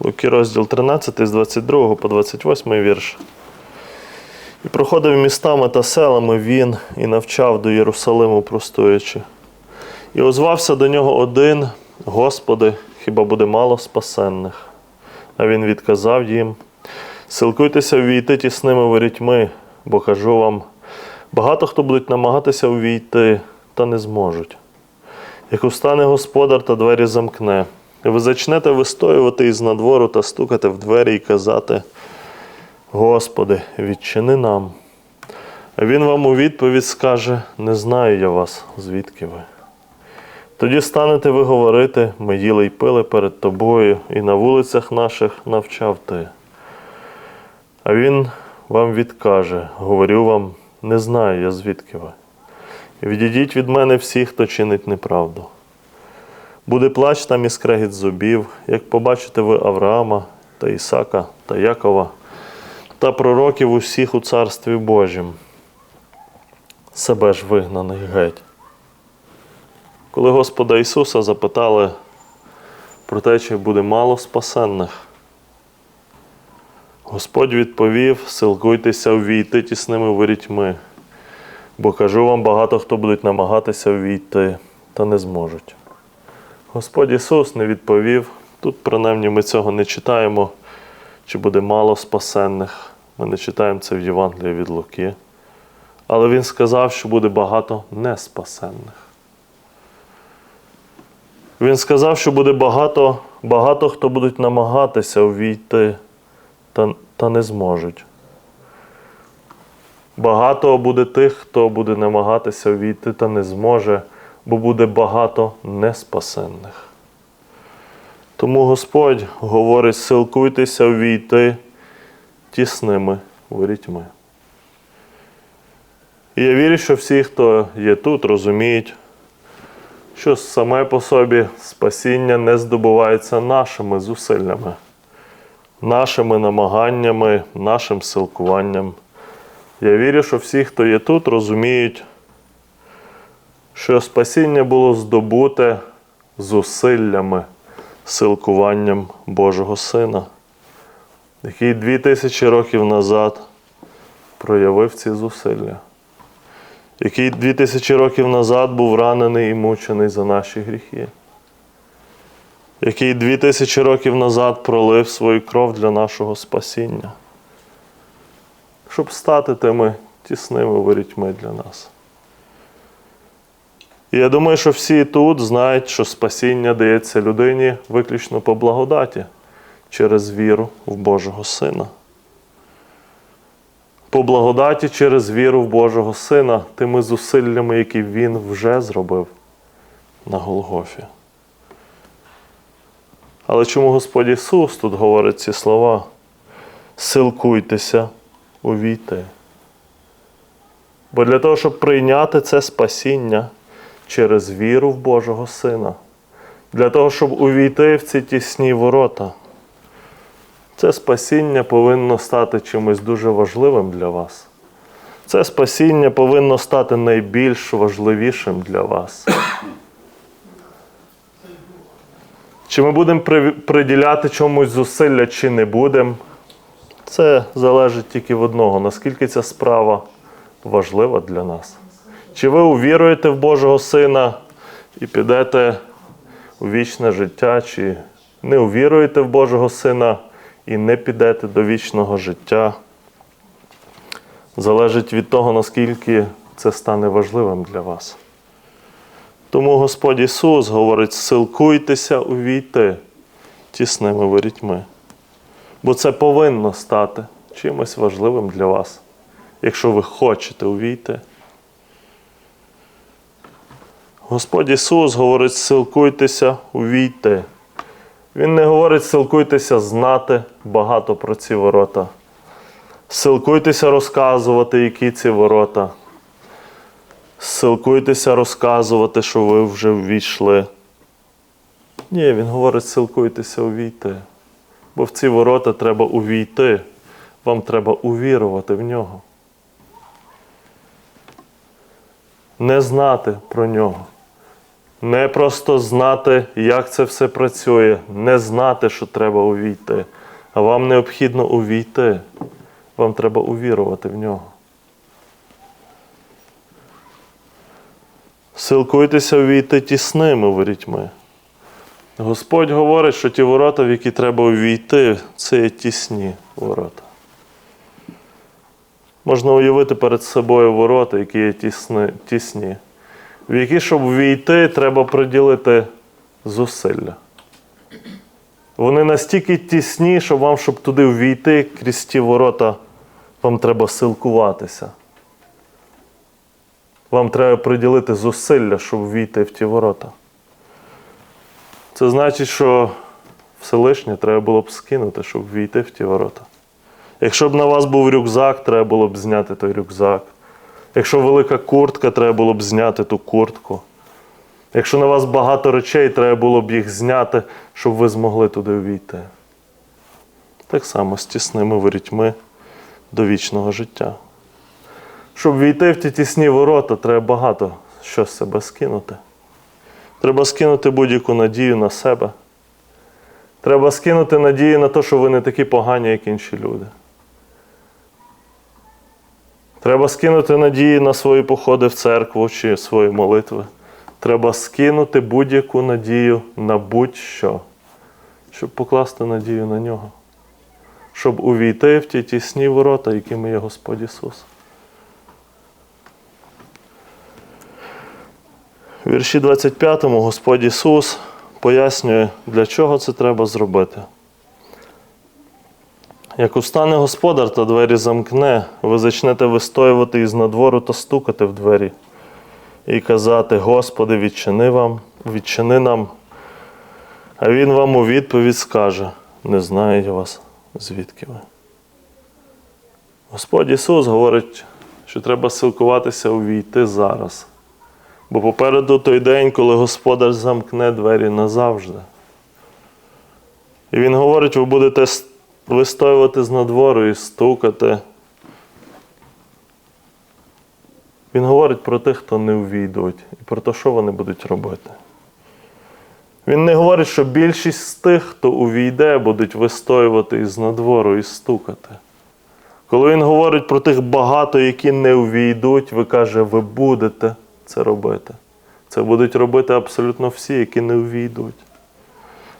Луки розділ 13 з 22 по 28 вірш. І проходив містами та селами він і навчав до Єрусалиму простуючи. І озвався до нього один, Господи, хіба буде мало спасенних? А він відказав їм: Силкуйтеся ввійти тісними ворітьми, бо кажу вам, багато хто будуть намагатися увійти, та не зможуть. Як устане господар та двері замкне, ви зачнете вистоювати із надвору та стукати в двері і казати: Господи, відчини нам. А він вам у відповідь скаже: Не знаю я вас, звідки ви. Тоді станете ви говорити, ми їли й пили перед тобою, і на вулицях наших навчав ти. А він вам відкаже: говорю вам, не знаю я, звідки ви. Відійдіть від мене всі, хто чинить неправду. Буде плач там і скрегіт зубів, як побачите ви Авраама та Ісака та Якова та пророків усіх у Царстві Божім, себе ж вигнаних геть. Коли Господа Ісуса запитали про те, чи буде мало спасенних, Господь відповів: силкуйтеся ввійти тісними ворітьми, бо кажу вам, багато хто будуть намагатися ввійти, та не зможуть. Господь Ісус не відповів. Тут, принаймні, ми цього не читаємо, чи буде мало спасенних. Ми не читаємо це в Євангелії від Луки. Але Він сказав, що буде багато неспасенних. Він сказав, що буде багато, багато хто будуть намагатися увійти, та, та не зможуть. Багато буде тих, хто буде намагатися увійти та не зможе, бо буде багато неспасенних. Тому Господь говорить: силкуйтеся увійти тісними ворітьми. І я вірю, що всі, хто є тут, розуміють, що саме по собі спасіння не здобувається нашими зусиллями, нашими намаганнями, нашим силкуванням. Я вірю, що всі, хто є тут, розуміють, що спасіння було здобуте зусиллями, силкуванням Божого Сина, який дві тисячі років назад проявив ці зусилля який дві тисячі років назад був ранений і мучений за наші гріхи, який дві тисячі років назад пролив свою кров для нашого спасіння, щоб стати тими тісними ворітьми для нас. І я думаю, що всі тут знають, що спасіння дається людині виключно по благодаті через віру в Божого Сина по благодаті через віру в Божого Сина, тими зусиллями, які Він вже зробив на Голгофі. Але чому Господь Ісус тут говорить ці слова? Силкуйтеся увійти. Бо для того, щоб прийняти це спасіння через віру в Божого Сина, для того, щоб увійти в ці тісні ворота, це спасіння повинно стати чимось дуже важливим для вас. Це спасіння повинно стати найбільш важливішим для вас. Чи ми будемо приділяти чомусь зусилля, чи не будемо, це залежить тільки в одного, наскільки ця справа важлива для нас. Чи ви увіруєте в Божого Сина і підете у вічне життя, чи не увіруєте в Божого Сина і не підете до вічного життя. Залежить від того, наскільки це стане важливим для вас. Тому Господь Ісус говорить: силкуйтеся увійти тісними ворітьми. Бо це повинно стати чимось важливим для вас, якщо ви хочете увійти. Господь Ісус говорить, силкуйтеся увійти. Він не говорить, силкуйтеся знати багато про ці ворота. Силкуйтеся розказувати, які ці ворота. Силкуйтеся розказувати, що ви вже ввійшли. Ні, він говорить, силкуйтеся увійти. Бо в ці ворота треба увійти. Вам треба увірувати в нього. Не знати про нього. Не просто знати, як це все працює, не знати, що треба увійти. А вам необхідно увійти. Вам треба увірувати в нього. Силкуйтеся увійти тісними ворітьми. Господь говорить, що ті ворота, в які треба увійти, це є тісні ворота. Можна уявити перед собою ворота, які є тісні, в які, щоб увійти, треба приділити зусилля. Вони настільки тісні, що вам, щоб туди увійти, крізь ті ворота, вам треба силкуватися. Вам треба приділити зусилля, щоб ввійти в ті ворота. Це значить, що все лишнє треба було б скинути, щоб ввійти в ті ворота. Якщо б на вас був рюкзак, треба було б зняти той рюкзак. Якщо велика куртка, треба було б зняти ту куртку. Якщо на вас багато речей, треба було б їх зняти, щоб ви змогли туди увійти. Так само з тісними ворітьми до вічного життя. Щоб війти в ті тісні ворота, треба багато що з себе скинути. Треба скинути будь-яку надію на себе. Треба скинути надію на те, що ви не такі погані, як інші люди. Треба скинути надії на свої походи в церкву чи свої молитви. Треба скинути будь-яку надію на будь-що, щоб покласти надію на нього, щоб увійти в ті тісні ворота, якими є Господь Ісус. В вірші 25 Господь Ісус пояснює, для чого це треба зробити. Як устане господар та двері замкне, ви зачнете вистоювати із надвору та стукати в двері, і казати: Господи, відчини вам, відчини нам. А Він вам у відповідь скаже: не знаю я вас, звідки ви. Господь Ісус говорить, що треба силкуватися увійти зараз. Бо попереду той день, коли Господар замкне двері назавжди. І Він говорить, ви будете вистоювати з надвору і стукати. Він говорить про тих, хто не увійдуть, і про те, що вони будуть робити. Він не говорить, що більшість з тих, хто увійде, будуть вистоювати із надвору і стукати. Коли він говорить про тих багато, які не увійдуть, ви каже, ви будете це робити. Це будуть робити абсолютно всі, які не увійдуть.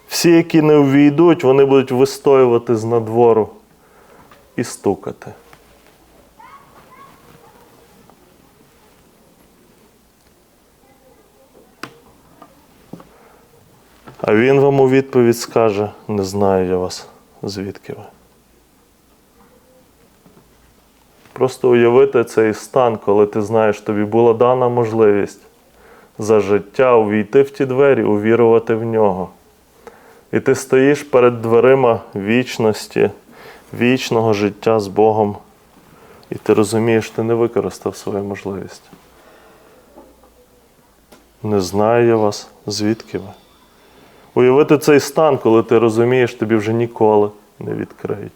Всі, які не увійдуть, вони будуть вистоювати з надвору і стукати. А він вам у відповідь скаже: не знаю я вас, звідки ви. Просто уявити цей стан, коли ти знаєш, тобі була дана можливість за життя увійти в ті двері, увірувати в нього. І ти стоїш перед дверима вічності, вічного життя з Богом, і ти розумієш, ти не використав свою можливість. Не знаю я вас, звідки ви. Уявити цей стан, коли ти розумієш, тобі вже ніколи не відкриють.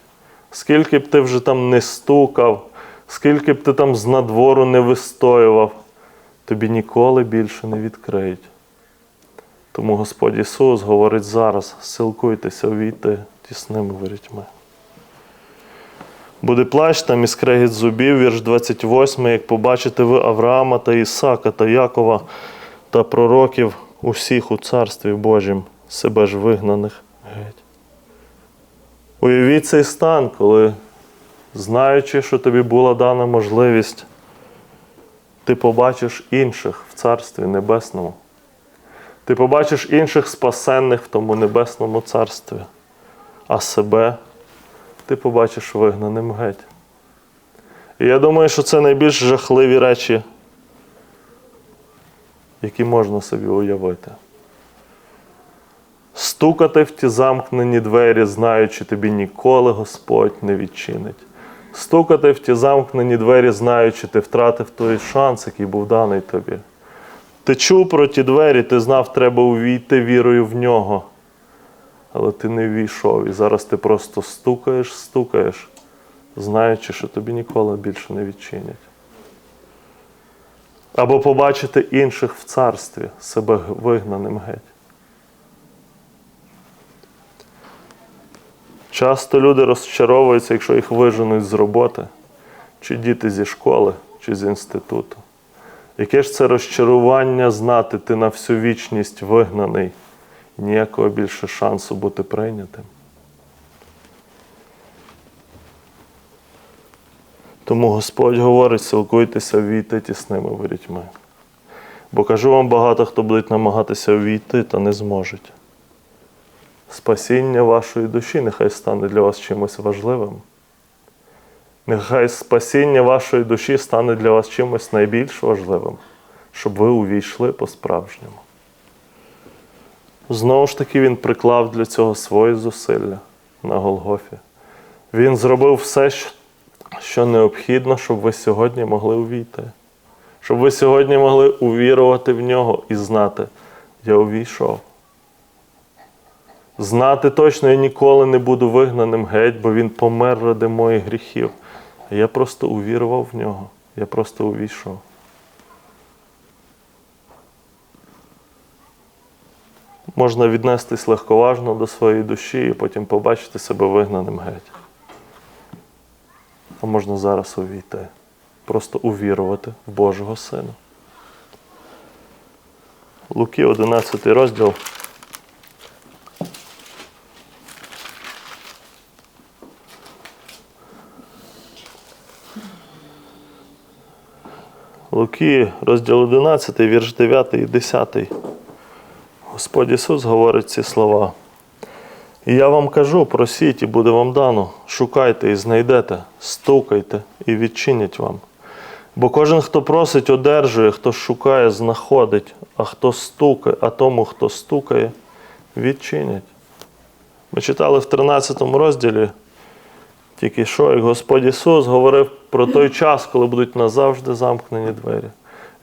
Скільки б ти вже там не стукав, скільки б ти там з надвору не вистоював, тобі ніколи більше не відкриють. Тому Господь Ісус говорить зараз: силкуйтеся увійти тісними ворітьми. Буде плач там і скрегіт зубів, вірш 28, як побачите ви Авраама та Ісака та Якова та пророків усіх у Царстві Божім, себе ж вигнаних геть. Уявіть цей стан, коли, знаючи, що тобі була дана можливість, ти побачиш інших в Царстві Небесному. Ти побачиш інших спасенних в тому небесному царстві, а себе ти побачиш вигнаним геть. І я думаю, що це найбільш жахливі речі, які можна собі уявити. Стукати в ті замкнені двері, знаючи тобі ніколи Господь не відчинить. Стукати в ті замкнені двері, знаючи, ти втратив той шанс, який був даний тобі. Ти чув про ті двері, ти знав, треба увійти вірою в нього. Але ти не війшов. І зараз ти просто стукаєш, стукаєш, знаючи, що тобі ніколи більше не відчинять. або побачити інших в царстві, себе вигнаним геть. Часто люди розчаровуються, якщо їх виженуть з роботи, чи діти зі школи, чи з інституту. Яке ж це розчарування знати, ти на всю вічність вигнаний, ніякого більше шансу бути прийнятим. Тому Господь говорить, силкуйтеся війти тісними ворітьми. Бо кажу вам, багато хто будуть намагатися війти, та не зможуть. Спасіння вашої душі нехай стане для вас чимось важливим. Нехай спасіння вашої душі стане для вас чимось найбільш важливим, щоб ви увійшли по-справжньому. Знову ж таки, він приклав для цього свої зусилля на Голгофі. Він зробив все, що необхідно, щоб ви сьогодні могли увійти. Щоб ви сьогодні могли увірувати в нього і знати, я увійшов. Знати точно, я ніколи не буду вигнаним геть, бо він помер ради моїх гріхів. Я просто увірував в нього. Я просто увійшов. Можна віднестись легковажно до своєї душі і потім побачити себе вигнаним геть. А можна зараз увійти. Просто увірувати в Божого Сина. Луки 11 розділ. Луки, розділ 11, вірш 9 і 10. Господь Ісус говорить ці слова. І я вам кажу, просіть, і буде вам дано. Шукайте і знайдете, стукайте і відчинять вам. Бо кожен, хто просить, одержує, хто шукає, знаходить, а хто стукає, а тому, хто стукає, відчинять. Ми читали в 13 розділі, тільки що, як Господь Ісус говорив про той час, коли будуть назавжди замкнені двері.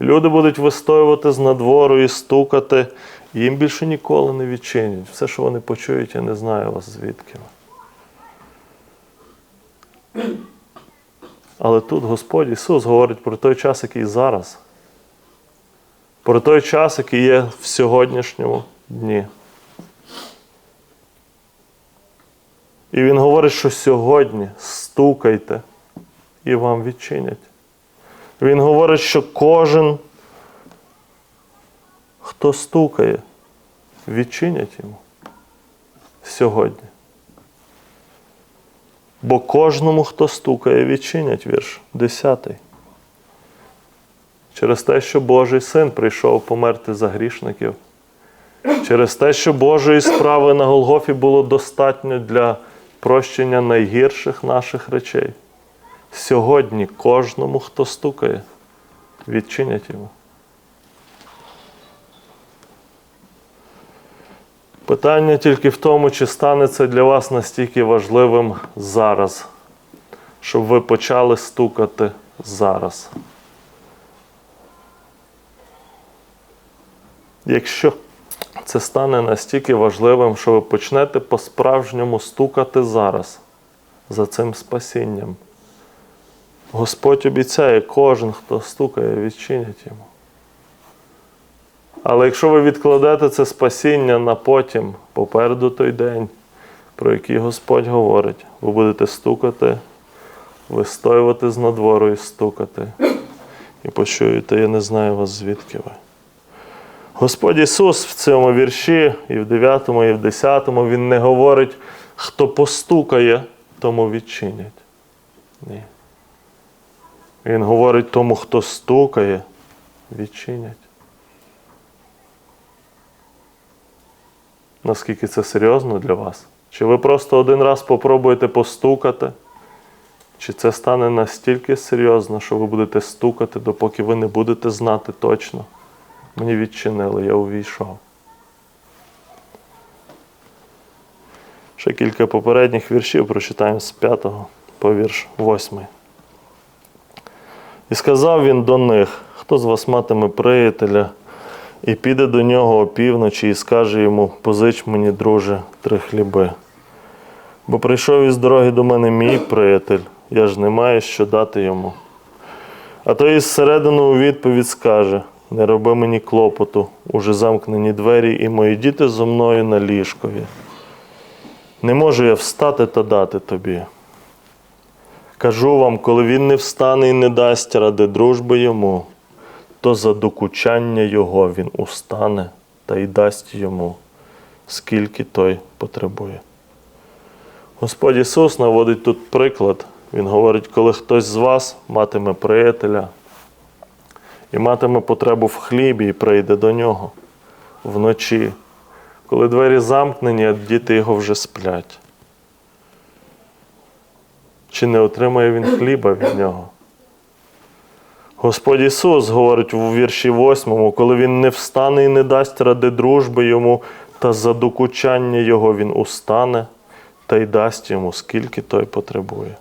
Люди будуть вистоювати з надвору і стукати, їм більше ніколи не відчинять. Все, що вони почують, я не знаю вас звідки. Але тут Господь Ісус говорить про той час, який зараз, про той час, який є в сьогоднішньому дні. І Він говорить, що сьогодні стукайте і вам відчинять. Він говорить, що кожен, хто стукає, відчинять йому сьогодні. Бо кожному, хто стукає, відчинять вірш 10. Через те, що Божий син прийшов померти за грішників. Через те, що Божої справи на Голгофі було достатньо для прощення найгірших наших речей. Сьогодні кожному, хто стукає, відчинять йому. Питання тільки в тому, чи стане це для вас настільки важливим зараз, щоб ви почали стукати зараз. Якщо це стане настільки важливим, що ви почнете по-справжньому стукати зараз за цим спасінням. Господь обіцяє, кожен, хто стукає, відчинять йому. Але якщо ви відкладете це спасіння на потім, попереду той день, про який Господь говорить, ви будете стукати, вистоювати з надвору і стукати. І почуєте, я не знаю вас, звідки ви. Господь Ісус в цьому вірші, і в 9, і в 10, Він не говорить, хто постукає, тому відчинять. Ні. Він говорить тому, хто стукає, відчинять. Наскільки це серйозно для вас? Чи ви просто один раз попробуєте постукати? Чи це стане настільки серйозно, що ви будете стукати, допоки ви не будете знати точно? Мені відчинили, я увійшов. Ще кілька попередніх віршів прочитаємо з 5 по вірш 8. І сказав він до них, хто з вас матиме приятеля, і піде до нього опівночі і скаже йому, позич мені, друже, три хліби. Бо прийшов із дороги до мене мій приятель, я ж не маю що дати йому. А той зсередину у відповідь скаже: не роби мені клопоту, уже замкнені двері, і мої діти зо мною на ліжкові. Не можу я встати та дати тобі. Кажу вам, коли він не встане і не дасть ради дружби йому, то за докучання його він устане та й дасть йому, скільки той потребує. Господь Ісус наводить тут приклад. Він говорить, коли хтось з вас матиме приятеля і матиме потребу в хлібі і прийде до нього вночі, коли двері замкнені, а діти його вже сплять. Чи не отримає він хліба від нього? Господь Ісус говорить у вірші 8, коли Він не встане і не дасть ради дружби йому, та за докучання Його Він устане та й дасть йому, скільки той потребує.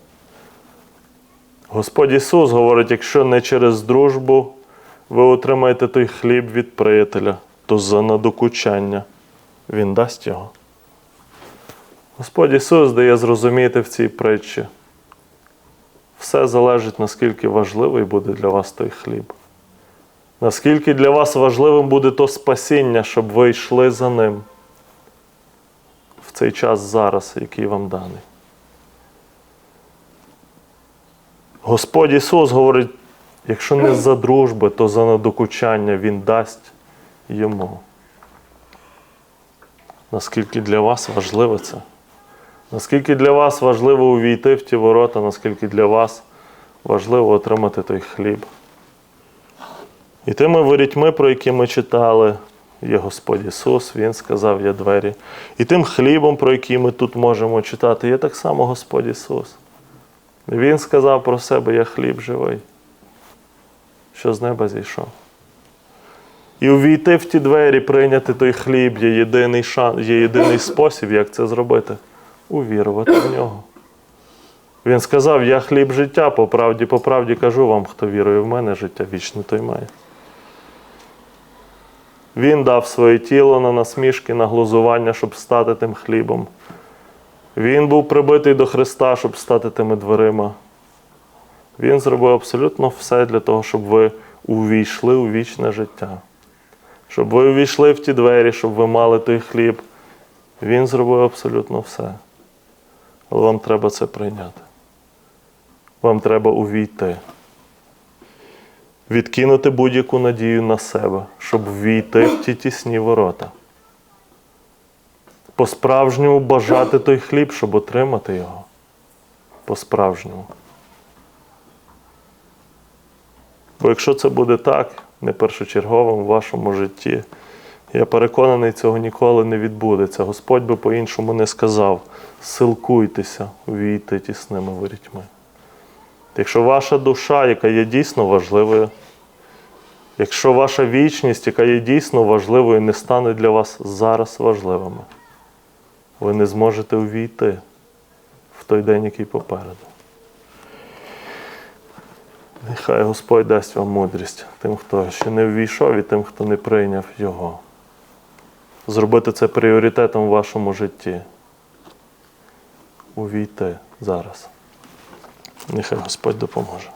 Господь Ісус говорить, якщо не через дружбу ви отримаєте той хліб від приятеля, то за надокучання Він дасть його. Господь Ісус дає зрозуміти в цій притчі. Все залежить, наскільки важливий буде для вас той хліб. Наскільки для вас важливим буде то спасіння, щоб ви йшли за ним в цей час зараз, який вам даний. Господь Ісус говорить, якщо не за дружби, то за надокучання Він дасть йому. Наскільки для вас важливо це? Наскільки для вас важливо увійти в ті ворота, наскільки для вас важливо отримати той хліб. І тими ворітьми, про які ми читали, є Господь Ісус, Він сказав, є двері. І тим хлібом, про який ми тут можемо читати, є так само Господь Ісус. Він сказав про себе, я хліб живий, що з неба зійшов. І увійти в ті двері, прийняти той хліб є єдиний шанс, є єдиний спосіб, як це зробити увірувати в нього. Він сказав: Я хліб життя, по правді, по правді кажу вам, хто вірує в мене, життя вічне, той має. Він дав своє тіло на насмішки, на глузування, щоб стати тим хлібом. Він був прибитий до Христа, щоб стати тими дверима. Він зробив абсолютно все для того, щоб ви увійшли у вічне життя. Щоб ви увійшли в ті двері, щоб ви мали той хліб. Він зробив абсолютно все. Але вам треба це прийняти. Вам треба увійти. Відкинути будь-яку надію на себе, щоб ввійти в ті тісні ворота. По-справжньому бажати той хліб, щоб отримати його. По-справжньому. Бо якщо це буде так, не першочерговим в вашому житті, я переконаний, цього ніколи не відбудеться. Господь би по-іншому не сказав: силкуйтеся увійти тісними ворітьми. Якщо ваша душа, яка є дійсно важливою, якщо ваша вічність, яка є дійсно важливою, не стане для вас зараз важливими, ви не зможете увійти в той день, який попереду. Нехай Господь дасть вам мудрість тим, хто ще не ввійшов, і тим, хто не прийняв Його. Зробити це пріоритетом в вашому житті. Увійти зараз. Нехай Господь допоможе.